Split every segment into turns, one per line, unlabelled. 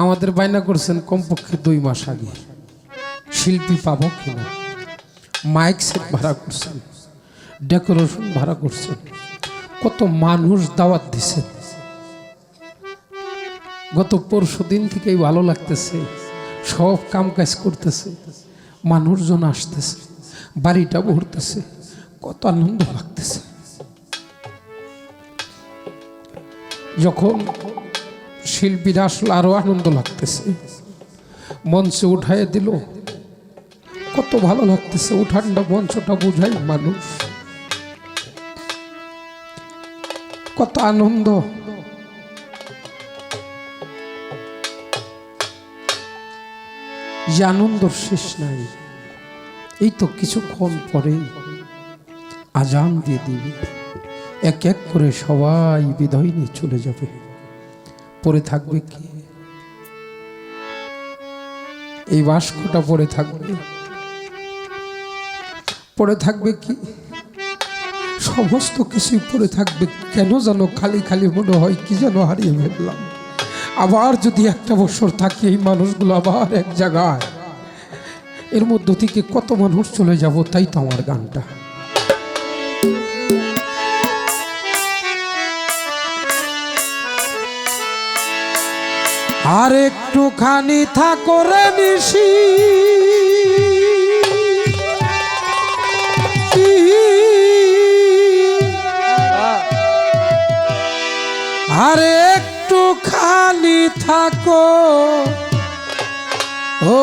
আমাদের বায়না করছেন কমপক্ষে দুই মাস আগে। শিল্পী পাবো কিনা? মাইক সেট ভাড়া করছেন। ডেকোরেশন ভাড়া করছেন। কত মানুষ দাওয়াত দিছেন। গত পরশু দিন থেকেই ভালো লাগতেছে। সব কাম কাজ করতেছে। মানুষজন আসতেছে। বাড়িটা ভরতেছে। কত আনন্দ লাগতেছে। যখন শিল্পীরা আসলে আরও আনন্দ লাগতেছে। মঞ্চে উঠাই দিল, কত ভালো লাগতেছে উঠানটা, মঞ্চটা বুঝাই মানুষ। কত আনন্দ। যে আনন্দর শেষ নাই, এই তো কিছুক্ষণ পরেই আজান দিয়ে দিবে। এক এক করে সবাই বিদায় নিয়ে চলে যাবে। পড়ে থাকবে কি? এই বাস্কটা পড়ে থাকবে। পড়ে থাকবে কি? সমস্ত কিছুই পড়ে থাকবে। কেন যেন খালি খালি মনে হয় কি যেন হারিয়ে ফেললাম। আবার যদি একটা বছর থাকি এই মানুষগুলো আবার এক জায়গায়। এর মধ্য থেকে কত মানুষ চলে যাব তাই তো আমার গানটা। আর একটুখানি থাকরে নিশি। আর একটুখানি থাকো। ও।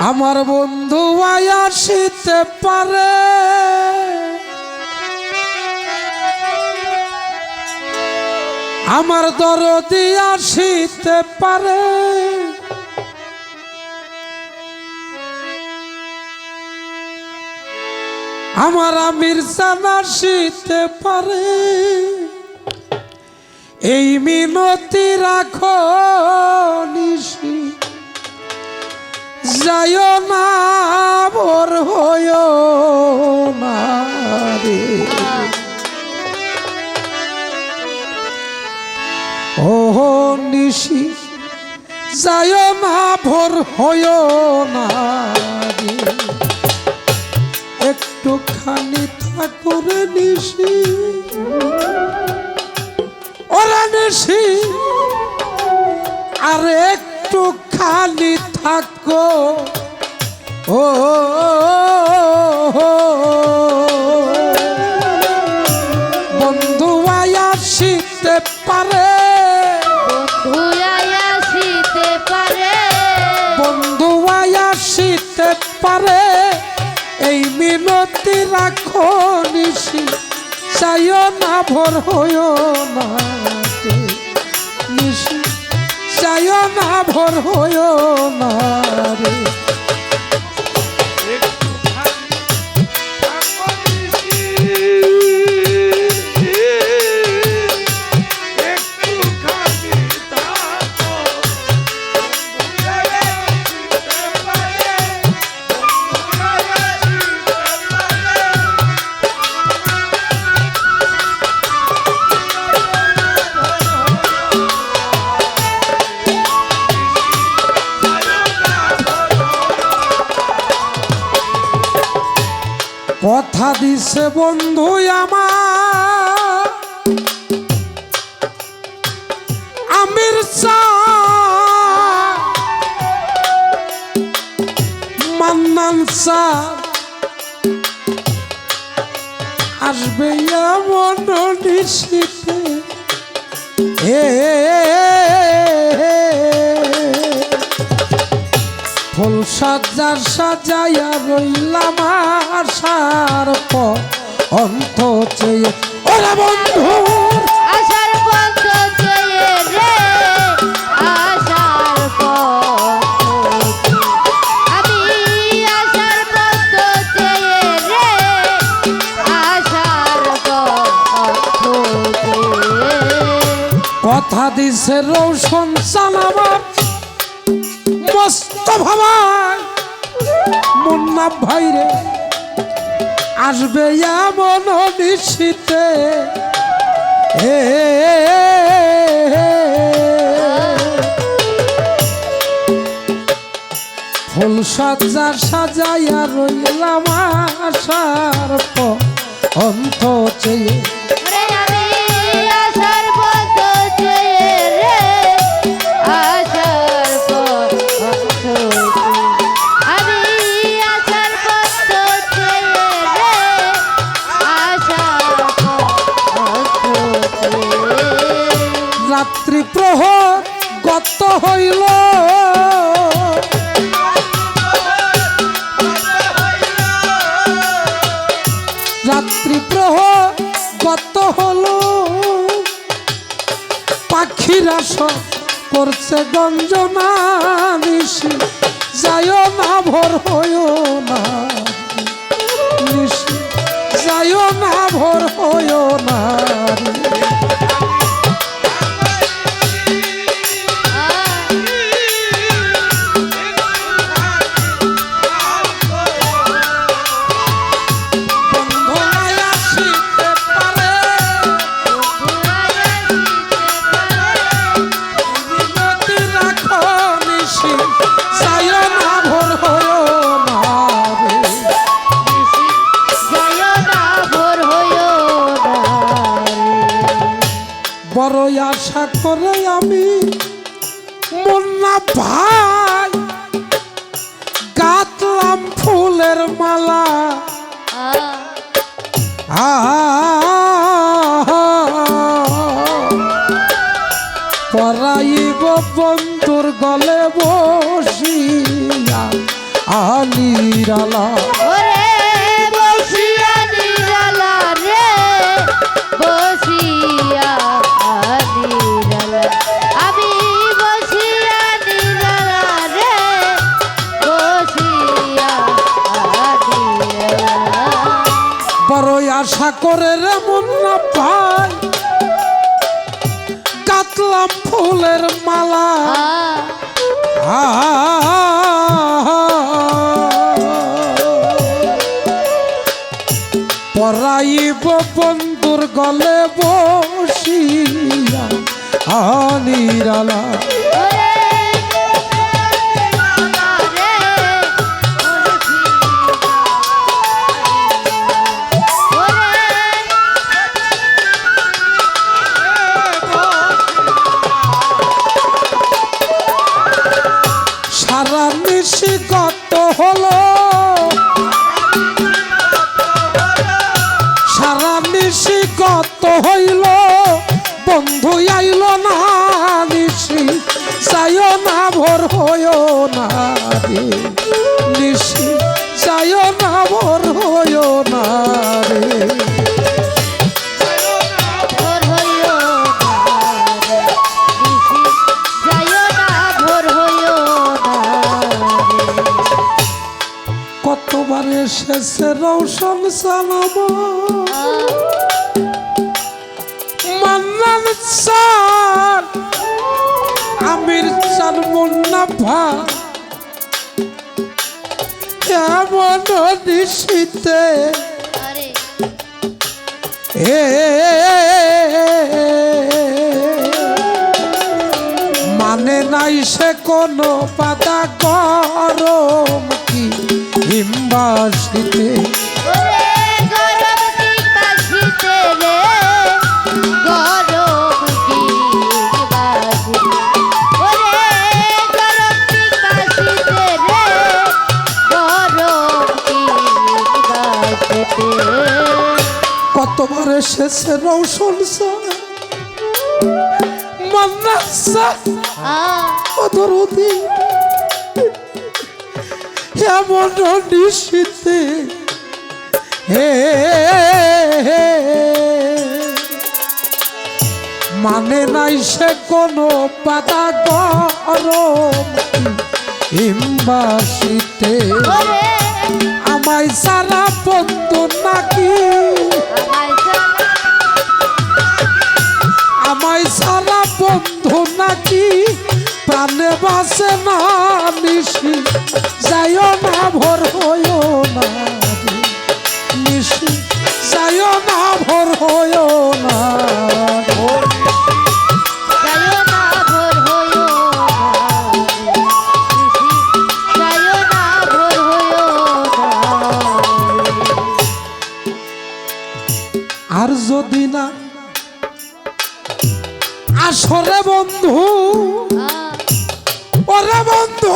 আমার বন্ধু আসিতে পারে। আমার দরদি আসিতে পারে। আমার আমির আসিতে পারে। এই মিনতি রাখো নিশি যায় না। যায় না ভোর হয় না একটুখানি ঠাকুর নিশি। ওরা নিশি, আর একটুখানি থাকো। ও, বন্ধু আসিতে পারে মিনতি রাখো নিশি, চাইও না ভোর হইও না। নিশি, চাইও না ভোর হইও না রে দিছে বন্ধু আমার। আমির মান্নান আসবে এমন নিশিতে এ ফুল সজ্জার সাজাইয়া রইলাম আসার পর অন্ত চেয়ে। ওরা বন্ধু!
আশার পথ চেয়ে রে আশার আমি আশার পথ চেয়ে রে আশার
কথা দিছে রৌশন সালামার মস্ত ভাবায় মুন্না ভাই রে, আসবে এমন নিশ্চিতে। এ, ফুল সজ্জা সাজাইয়া রইলাম আসার পর অন্ত চেয়ে
চেয়ে
রাত্রি প্রহর গত হইল। রাত্রি প্রহর গত হলো। পাখিরা সব করছে গঞ্জনা নিশি যায় না ভোর হইও না। নিশি যায় না ভোর হইও না। বড় আশা করে আমি মুন্না ভাই। গাতলাম ফুলের মালা। পরাইব বন্ধুর গলে বসিয়া আলিরালা
বসিয়া নিরালা রে।
বড় আশা করে রে মুন্না ভাই। কাতলাম ফুলের মালা। পরাইব বন্ধুর গলে বসিয়া আনিরালা নিশি কত হলো? সালামা মান্নান চান আমির চান মুন্না ভাই এমন নিশিতে এ মানে নাই সে কোনো পাতা গরম কি হিমবাসিতে এসেছে রৌশন এমন নিশিতে। হে মানে নাই সে কোনো পাতা গরম। হিমবাসিতে। আমায় সারা বন্ধু নাকি? বাসে না নিশি যাইও না ভোর হইও না। নিশি যাইও না ভোর হইও না আর যদি না আসরে বন্ধু বন্ধু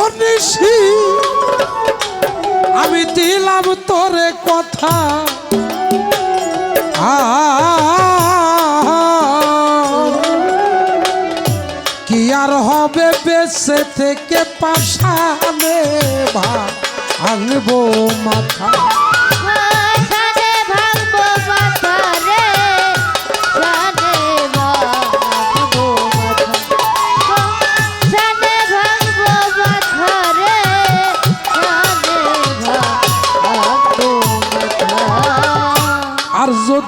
আমি দিলাম তোরে কথা। কি আর হবে বেঁচে থেকে পাশানে নেবা আনব মাথা?